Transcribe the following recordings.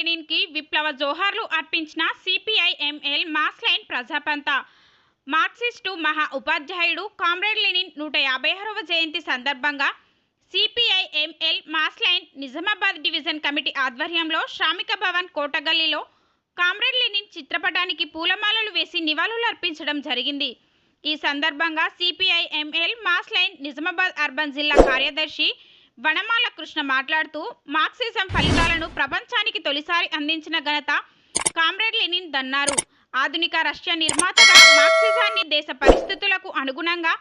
లెనిన్కి విప్లవ జోహార్లు అర్పించిన సిపిఐ ఎంఎల్ మాస్ లైన్ ప్రజాపంత. మార్క్సిస్టు మహా ఉపాధ్యాయుడు కామ్రేడ్ లెనిన్ నూట యాభై ఆరవ జయంతి సందర్భంగా CPI ML mass line Nizamabad division committee ఆధ్వర్యంలో శ్రామిక భవన్ కోటగల్లీలో కామ్రేడ్ లెనిన్ చిత్రపటానికి పూలమాలలు వేసి నివాళులు అర్పించడం జరిగింది. ఈ సందర్భంగా CPI ML mass line Nizamabad urban జిల్లా కార్యదర్శి వనమాల కృష్ణ మాట్లాడుతూ మార్క్సిజం ఫలితాలను ప్రపంచానికి తొలిసారి అందించిన ఘనత కామ్రేడ్ లెనిన్ దన్నారు. ఆధునిక రష్యా నిర్మాతగా మార్క్సిజాన్ని దేశ పరిస్థితులకు అనుగుణంగా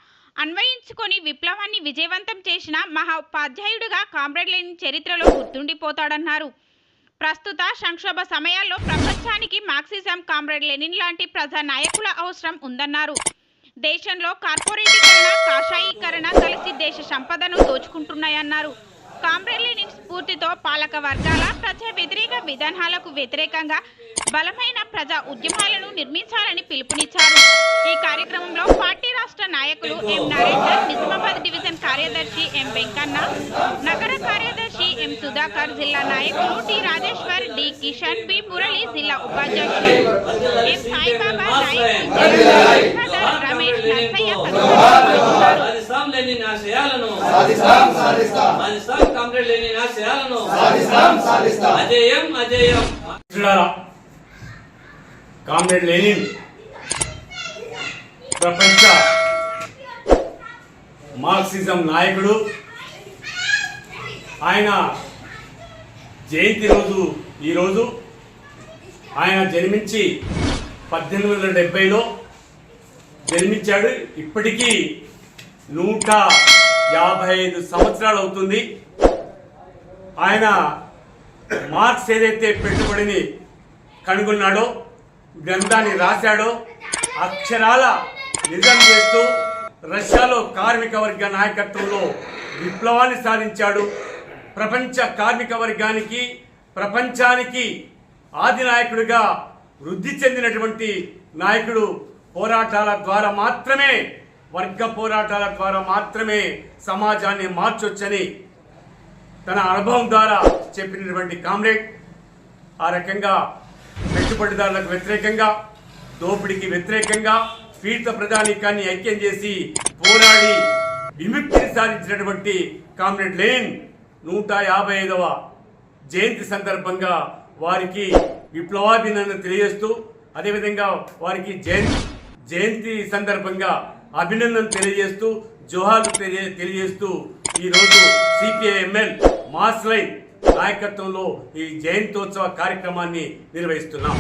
అన్వయించుకొని విప్లవాన్ని విజయవంతం చేసిన మహాపాధ్యాయుడుగా కామ్రేడ్ లెనిన్ చరిత్రలో గుర్తుండిపోతాడన్నారు. ప్రస్తుత సంక్షోభ సమయాల్లో ప్రపంచానికి మార్క్సిజం కామ్రేడ్ లెనిన్ లాంటి ప్రజా నాయకుల అవసరం ఉందన్నారు. దేశంలో కార్పొరేటీకరణ కాషాయీకరణ కలిసి దేశ సంపదను దోచుకుంటున్నాయన్నారు. కామ్రేడ్ స్ఫూర్తితో పాలక వర్గాల ప్రజా వ్యతిరేక విధానాలకు వ్యతిరేకంగా బలమైన ప్రజా ఉద్యమాలను నిర్మించాలని పిలుపునిచ్చారు. ఈ కార్యక్రమంలో పార్టీ రాష్ట్ర నాయకులు ఎం నరేందర్ నిజామాబాద్ డివిజన్ కార్యదర్శి ఎం వెంకన్న నగర కార్యదర్శి ఎం సుధాకర్ జిల్లా నాయకులు T Rajeshwar D Kishan P Murali జిల్లా ఉపాధ్యక్షులు ఎం సాయిబాబా నాయక్ సాధిస్తాం లెనిన్ ఆశయాలను సాధిస్తాం సాధిస్తాం సాధిస్తాం ఆశయాలను సాధిస్తాం సాధిస్తాం అజేయం అజేయం కామ్రేడ్ లెనిన్ ప్రపంచ మార్క్సిజం నాయకుడు ఆయన జయంతి రోజు ఈరోజు ఆయన జన్మించి పద్దెనిమిది వందల డెబ్బైలో జన్మించాడు. ఇప్పటికీ నూట యాభై ఐదు సంవత్సరాలు అవుతుంది. ఆయన మార్క్స్ ఏదైతే పెట్టుబడిని కనుగొన్నాడో గ్రంథాన్ని రాశాడో అక్షరాల నిజం చేస్తూ రష్యాలో కార్మిక వర్గ నాయకత్వంలో విప్లవాన్ని సాధించాడు. ప్రపంచ కార్మిక వర్గానికి ప్రపంచానికి ఆది నాయకుడిగా వృద్ధి చెందినటువంటి నాయకుడు పోరాటాల ద్వారా మాత్రమే వర్గ పోరాటాల ద్వారా మాత్రమే సమాజాన్ని మార్చొచ్చని తన అనుభవం ద్వారా చెప్పినటువంటి కామ్రేడ్ ఆ రకంగా పెట్టుబడిదారులకు వ్యతిరేకంగా దోపిడికి వ్యతిరేకంగా పీడిత ప్రజానీకాన్ని ఐక్యం చేసి పోరాడి విముక్తిని సాధించినటువంటి కామ్రేడ్ లేన్ నూట యాభై ఐదవ జయంతి సందర్భంగా వారికి విప్లవాభినందన తెలియజేస్తూ అదేవిధంగా వారికి జయంతి జయంతి సందర్భంగా అభినందన తెలియజేస్తూ జోహార్లు తెలియ- తెలియజేస్తూ ఈరోజు సిపిఐఎంఎల్ మాస్ లైన్ నాయకత్వంలో ఈ జయంతోత్సవ కార్యక్రమాన్ని నిర్వహిస్తున్నాం.